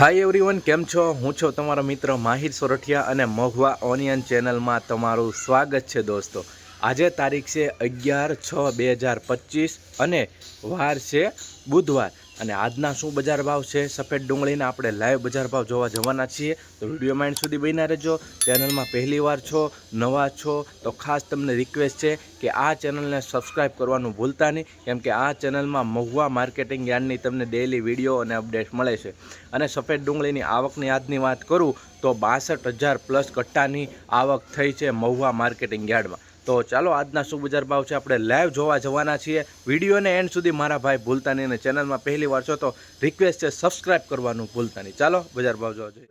Hi everyone કેમ છો? હું છું તમારો મિત્ર માહિર સોરઠિયા અને મહુવા ઓનિયન ચેનલમાં તમારું સ્વાગત છે દોસ્તો. આજે તારીખ છે અગિયાર છ બે હજાર પચીસ અને વાર છે બુધવાર. અને આજના શું બજાર ભાવ છે? સફેદ ડુંગળીના આપણે લાઈવ બજાર ભાવ જોવા જવાના છીએ. તો વીડિયો માઇન્ડ સુધી બન્યા રહેજો. ચેનલમાં પહેલી વાર છો, નવા છો, તો ખાસ તમને રિક્વેસ્ટ છે કે આ ચેનલને સબસ્ક્રાઈબ કરવાનું ભૂલતા નહીં. કેમ કે આ ચેનલમાં મહુવા માર્કેટિંગ યાર્ડની તમને ડેઈલી વીડિયો અને અપડેટ મળે છે. અને સફેદ ડુંગળીની આવકની આજની વાત કરું, તો બાસઠ હજાર પ્લસ કટ્ટાની આવક થઈ છે મહુવા માર્કેટિંગ યાર્ડમાં. તો ચાલો આજના શું બજાર ભાવ છે આપણે લાઈવ જોવા જવાના છીએ વિડીયોને એન્ડ સુધી મારા ભાઈ ભૂલતા નહીં અને ચેનલમાં પહેલી વાર છો તો રિક્વેસ્ટ છે સબસ્ક્રાઈબ કરવાનું ભૂલતા નહીં ચાલો બજાર ભાવ જોવા જોઈએ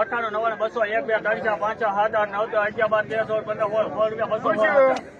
અઠ્ઠાણું નવ્વાણું બસો એક બે ત્રણ પાંચ સાત આઠ અગિયાર બાર તેર સોળ પંદર સોળ રૂપિયા બસો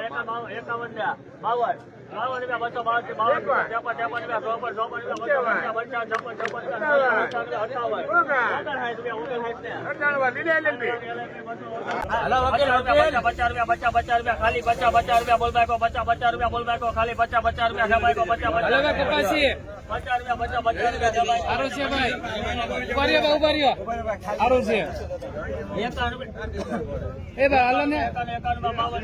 એકાવન બાવન રૂપિયા બસો બાવન બાવન ત્રેપન ત્રેપન રૂપિયા ચોપન ચોપન રૂપિયા પંચાવન છપ્પન છપ્પન અઠાવન ઓગણસાઠ રૂપિયા પચાસ રૂપિયા પચાસ પચાસ રૂપિયા ખાલી પચાસ પચાસ રૂપિયા બોલ બાકો પચાસ પચાસ રૂપિયા બોલ બાકો ખાલી પચાસ પચાસ રૂપિયા પચાસ પચાસ સારું છે ભાઈ ઊભા રહ્યો ઊભા રહ્યો સારું છે એ ભાઈ હાલો ને એકાવન એકાવન બાવન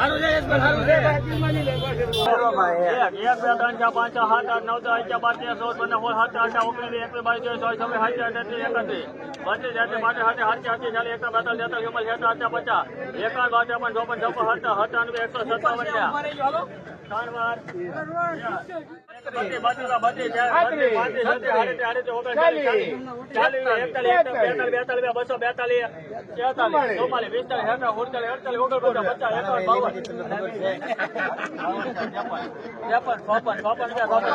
એકાવન ચોપન છપ્પન સત્તર સત્તાવન એકસો સત્તાવન ત્રણ વાર. બસો બેતાલીસ તેતાલીસ ચુમ્માલીસ પિસ્તાલીસ છેતાલીસ સુડતાલીસ અડતાલીસ ઓગણપચાસ પચાસ એકાવન બાવન. ત્રેપન ચોપન ચોપન ચોપન.